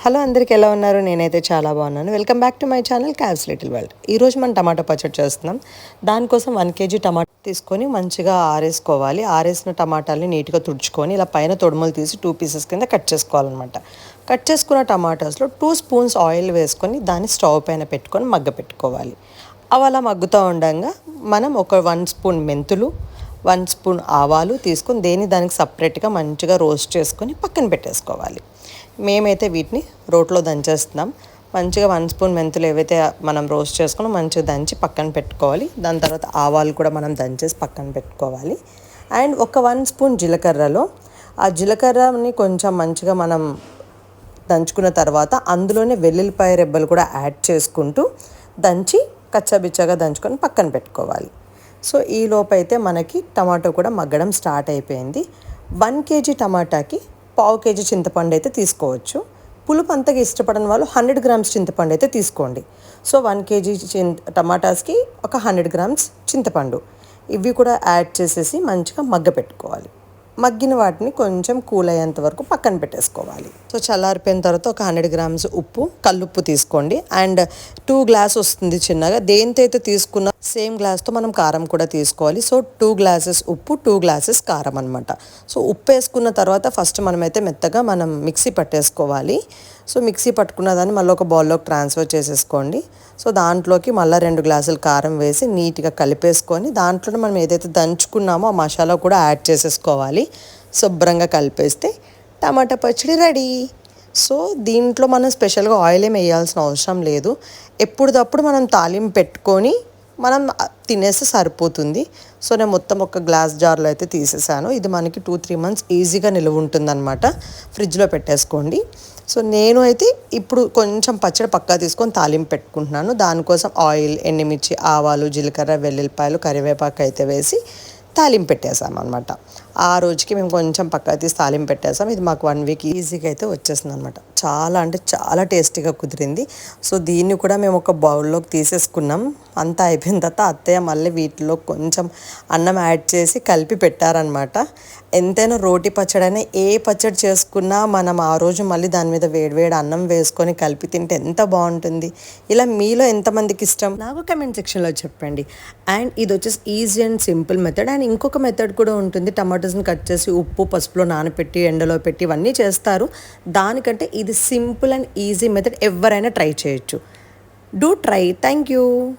Hello అందరికీ ఎలా ఉన్నారు? నేనైతే చాలా బాగున్నాను. Welcome back to my channel cabs little world ఈరోజు మనం టమాటో పచ్చడి చేస్తున్నాం. దానికోసం వన్ కేజీ టమాటా తీసుకొని మంచిగా ఆరేసుకోవాలి. ఆరేసిన టమాటాలని నీట్గా తుడుచుకొని ఇలా పైన తొడుములు తీసి టూ పీసెస్ కింద కట్ చేసుకోవాలన్నమాట. కట్ చేసుకున్న టమాటాస్లో టూ స్పూన్స్ ఆయిల్ వేసుకొని దాన్ని స్టవ్ పైన పెట్టుకొని మగ్గ పెట్టుకోవాలి. అవి అలా మగ్గుతూ ఉండగా మనం ఒక వన్ స్పూన్ మెంతులు వన్ స్పూన్ ఆవాలు తీసుకొని దేని దానికి సపరేట్గా మంచిగా రోస్ట్ చేసుకొని పక్కన పెట్టేసుకోవాలి. మేమైతే వీటిని రోట్లో దంచేస్తున్నాం. మంచిగా వన్ స్పూన్ మెంతులు ఏవైతే మనం రోస్ట్ చేసుకుని మంచిగా దంచి పక్కన పెట్టుకోవాలి. దాని తర్వాత ఆవాలు కూడా మనం దంచేసి పక్కన పెట్టుకోవాలి. అండ్ ఒక వన్ స్పూన్ జీలకర్రలో ఆ జీలకర్రని కొంచెం మంచిగా మనం దంచుకున్న తర్వాత అందులోనే వెల్లుల్లిపాయ రెబ్బలు కూడా యాడ్ చేసుకుంటూ దంచి కచ్చాబిచ్చాగా దంచుకొని పక్కన పెట్టుకోవాలి. సో ఈ లోపైతే మనకి టమాటో కూడా మగ్గడం స్టార్ట్ అయిపోయింది. వన్ కేజీ టమాటాకి పావు కేజీ చింతపండు అయితే తీసుకోవచ్చు. పులుపు అంతగా ఇష్టపడని వాళ్ళు హండ్రెడ్ గ్రామ్స్ చింతపండు అయితే తీసుకోండి. సో వన్ కేజీ చిన్ టమాటాస్కి ఒక హండ్రెడ్ గ్రామ్స్ చింతపండు. ఇవి కూడా యాడ్ చేసేసి మంచిగా మగ్గ పెట్టుకోవాలి. మగ్గిన వాటిని కొంచెం కూల్ అయ్యేంత వరకు పక్కన పెట్టేసుకోవాలి. సో చల్లారిపోయిన తర్వాత ఒక హండ్రెడ్ గ్రామ్స్ ఉప్పు కల్లుప్పు తీసుకోండి. అండ్ టూ గ్లాస్ వస్తుంది చిన్నగా. దేనితో అయితే తీసుకున్న సేమ్ గ్లాస్తో మనం కారం కూడా తీసుకోవాలి. సో టూ గ్లాసెస్ ఉప్పు టూ గ్లాసెస్ కారం అనమాట సో ఉప్పు వేసుకున్న తర్వాత ఫస్ట్ మనమైతే మెత్తగా మనం మిక్సీ పట్టేసుకోవాలి. సో మిక్సీ పట్టుకున్న దాన్ని మళ్ళీ ఒక బౌల్లోకి ట్రాన్స్ఫర్ చేసేసుకోండి. సో దాంట్లోకి మళ్ళీ రెండు గ్లాసులు కారం వేసి నీట్గా కలిపేసుకొని దాంట్లో మనం ఏదైతే దంచుకున్నామో ఆ మసాలా కూడా యాడ్ చేసేసుకోవాలి. శుభ్రంగా కలిపేస్తే టమాటా పచ్చడి రెడీ. సో దీంట్లో మనం స్పెషల్గా ఆయిల్ ఏం వేయాల్సిన అవసరం లేదు. ఎప్పుడప్పుడు మనం తాలింపు పెట్టుకొని మనం తినేస్తే సరిపోతుంది. సో నేను మొత్తం ఒక గ్లాస్ జార్లో అయితే తీసేసాను. ఇది మనకి టూ త్రీ మంత్స్ ఈజీగా నిలువ ఉంటుందన్నమాట. ఫ్రిడ్జ్లో పెట్టేసుకోండి. సో నేను అయితే ఇప్పుడు కొంచెం పచ్చడి పక్కా తీసుకొని తాలింపు పెట్టుకుంటున్నాను. దానికోసం ఆయిల్ ఎండిమిర్చి ఆవాలు జీలకర్ర వెల్లుల్లిపాయలు కరివేపాకు అయితే వేసి తాలింపు పెట్టేసాం అనమాట ఆ రోజుకి మేము కొంచెం పక్కా తీసి తాలింపు పెట్టేసాం. ఇది మాకు వన్ వీక్ ఈజీగా అయితే వచ్చేసింది అనమాట చాలా అంటే చాలా టేస్టీగా కుదిరింది. సో దీన్ని కూడా మేము ఒక బౌల్లోకి తీసేసుకున్నాం. అంతా అయిపోయిన తర్వాత అత్తయ్య మళ్ళీ వీటిలో కొంచెం అన్నం యాడ్ చేసి కలిపి పెట్టారనమాట ఎంతైనా రోటి పచ్చడి అయినా ఏ పచ్చడి చేసుకున్నా మనం ఆ రోజు మళ్ళీ దాని మీద వేడివేడి అన్నం వేసుకొని కలిపి తింటే ఎంత బాగుంటుంది. ఇలా మీలో ఎంతమందికి ఇష్టం? నాకు కమెంట్ సెక్షన్లో చెప్పండి. అండ్ ఇది వచ్చేసి easy and simple method and ఇంకొక మెథడ్ కూడా ఉంటుంది. టమాటోస్ని కట్ చేసి ఉప్పు పసుపులో నానపెట్టి ఎండలో పెట్టి ఇవన్నీ చేస్తారు. దానికంటే ఇది సింపుల్ అండ్ ఈజీ మెథడ్ ఎవరైనా ట్రై చేయొచ్చు. Do try thank you